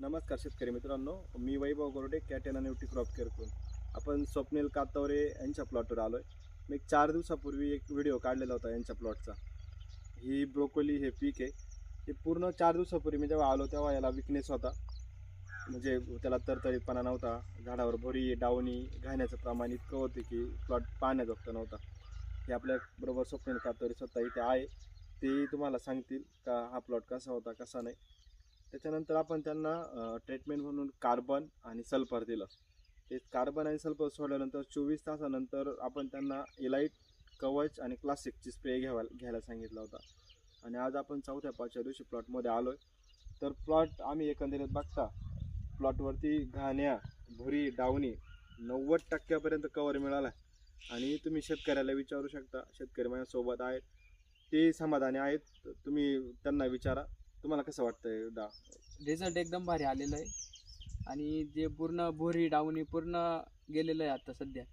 नमस्कार शेतकरी मित्रांनो मी वैभव गोरडे कॅटेना न्यूटी क्रॉप केअर करून आपण स्वप्नील कातावरे यांच्या प्लॉटवर आलो आहे मी एक चार दिवसापूर्वी एक व्हिडिओ काढलेला होता यांच्या प्लॉटचा ही ब्रोकोली हे पीक आहे. हे पूर्ण चार दिवसापूर्वी मी जेव्हा आलो तेव्हा याला विकनेस होता. म्हणजे त्याला तरतरीतपणा नव्हता. झाडावर भोरी डावणी घाण्याचं प्रमाण इतकं होतं की प्लॉट पाहण्याजोगता नव्हता. हे आपल्या बरोबर स्वप्नील कातावरे स्वतः इथे आहे. ते तुम्हाला सांगतील का हा प्लॉट कसा होता कसा नाही. त्याच्यानंतर आपण त्यांना ट्रीटमेंट म्हणून कार्बन आणि सल्फर दिलं. ते कार्बन आणि सल्फर सोडल्यानंतर चोवीस तासानंतर आपण त्यांना इलाईट कवच आणि क्लासिकची स्प्रे घ्यावा घ्यायला सांगितला होता. आणि आज आपण चौथ्या पाचव्या दिवशी प्लॉटमध्ये आलो आहे तर प्लॉट आम्ही एकंदरीत बघता प्लॉटवरती घाण्या भुरी डावणी नव्वद टक्क्यापर्यंत कवर मिळाला आहे आणि तुम्ही शेतकऱ्याला विचारू शकता शेतकरी माझ्यासोबत आहेत ते समाधानी आहेत. तुम्ही त्यांना विचारा. तुम्हाला कसं वाटतंय? दा रिझल्ट एकदम भारी आलेला आहे. आणि जे पूर्ण भोरी डावणी पूर्ण गेलेलं आहे आता सध्या.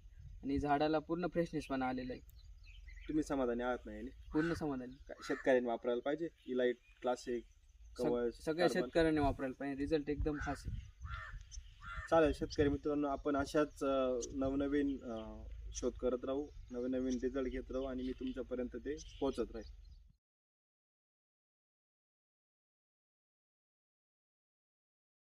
आणि झाडाला पूर्ण फ्रेशनेस पण आलेला आहे. तुम्ही समाधानी आहात नाही पूर्ण समाधानी. काय शेतकऱ्यांनी वापरायला पाहिजे? इलाईट क्लासिक कवच सग- सगळ्या कार्बन. शेतकऱ्यांनी वापरायला पाहिजे. रिझल्ट एकदम खास आहे. चालेल शेतकरी मित्रांनो आपण अशाच अं, नवनवीन अं, शोध करत राहू. नवीन नवीन रिझल्ट घेत राहू आणि मी तुमच्यापर्यंत ते पोहोचत राहील.